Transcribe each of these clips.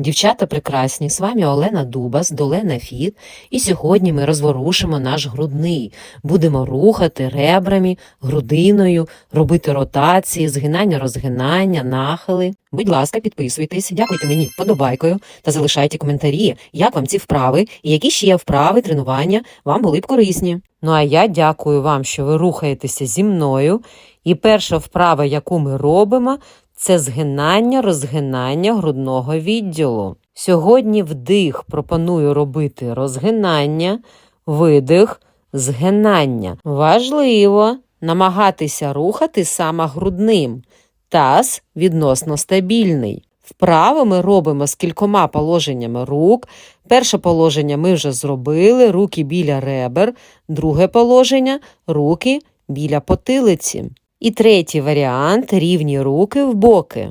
Дівчата прекрасні, з вами Олена Дубас, Долена Фіт, і сьогодні ми розворушимо наш грудний. Будемо рухати ребрами, грудиною, робити ротації, згинання, розгинання, нахили. Будь ласка, підписуйтесь, дякуйте мені вподобайкою та залишайте коментарі, як вам ці вправи і які ще вправи тренування вам були б корисні. Ну а я дякую вам, що ви рухаєтеся зі мною. І перша вправа, яку ми робимо, це згинання, розгинання грудного відділу. Сьогодні вдих пропоную робити розгинання, видих, згинання. Важливо намагатися рухати саме грудним. Таз відносно стабільний. Вправо ми робимо з кількома положеннями рук. Перше положення ми вже зробили, руки біля ребер. Друге положення руки біля потилиці. І третій варіант рівні руки в боки.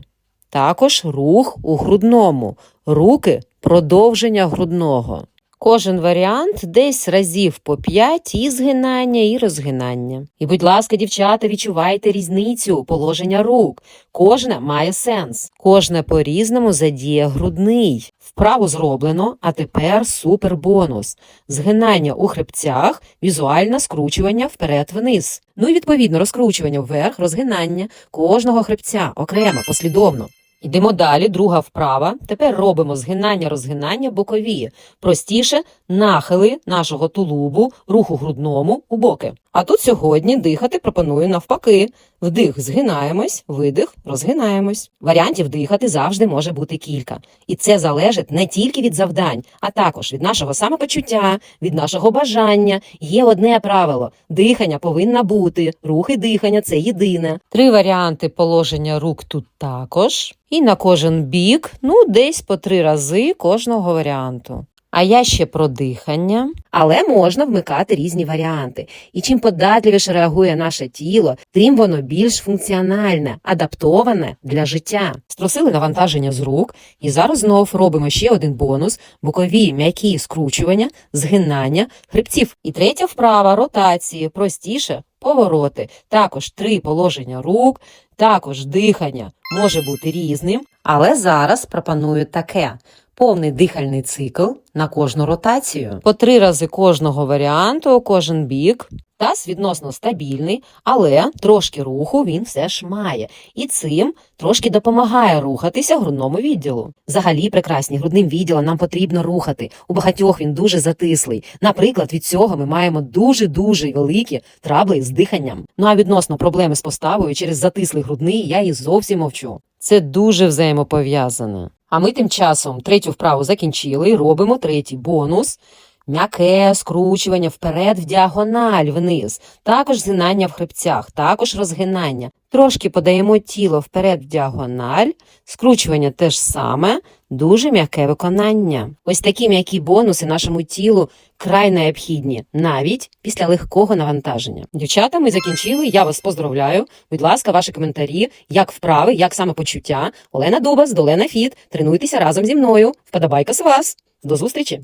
Також рух у грудному. Руки продовження грудного. Кожен варіант десь разів по 5 і згинання, і розгинання. І, будь ласка, дівчата, відчувайте різницю положення рук. Кожне має сенс. Кожне по-різному задіє грудний. Вправу зроблено, а тепер супер бонус. Згинання у хребцях, візуальне скручування вперед-вниз. Ну і відповідно розкручування вверх, розгинання кожного хребця окремо, послідовно. Йдемо далі, друга вправа. Тепер робимо згинання, розгинання бокові. Простіше нахили нашого тулубу, руху грудному у боки. А тут сьогодні дихати пропоную навпаки. Вдих згинаємось, видих розгинаємось. Варіантів дихати завжди може бути кілька. І це залежить не тільки від завдань, а також від нашого самопочуття, від нашого бажання. Є одне правило: дихання повинна бути, рухи дихання це єдине. Три варіанти положення рук тут також. І на кожен бік, ну, десь по три рази кожного варіанту. А я ще про дихання. Але можна вмикати різні варіанти. І чим податливіше реагує наше тіло, тим воно більш функціональне, адаптоване для життя. Струсили навантаження з рук, і зараз знов робимо ще один бонус: бокові м'які скручування, згинання хребців. І третя вправа ротації, простіше повороти. Також три положення рук, також дихання може бути різним. Але зараз пропоную таке. Повний дихальний цикл на кожну ротацію. По три рази кожного варіанту, кожен бік. Таз відносно стабільний, але трошки руху він все ж має. І цим трошки допомагає рухатися грудному відділу. Взагалі, прекрасні грудним відділом нам потрібно рухати. У багатьох він дуже затислий. Наприклад, від цього ми маємо дуже-дуже великі трабли з диханням. Ну а відносно проблеми з поставою через затислий грудний я і зовсім мовчу. Це дуже взаємопов'язане. А ми тим часом третю вправу закінчили робимо третій бонус. М'яке скручування вперед в діагональ вниз, також згинання в хребцях, також розгинання. Трошки подаємо тіло вперед в діагональ, скручування теж саме, дуже м'яке виконання. Ось такі м'які бонуси нашому тілу край необхідні, навіть після легкого навантаження. Дівчата, ми закінчили. Я вас поздравляю. Будь ласка, ваші коментарі, як вправи, як самопочуття. Олена Дубас, Долена Фіт. Тренуйтеся разом зі мною. Вподобайка з вас. До зустрічі!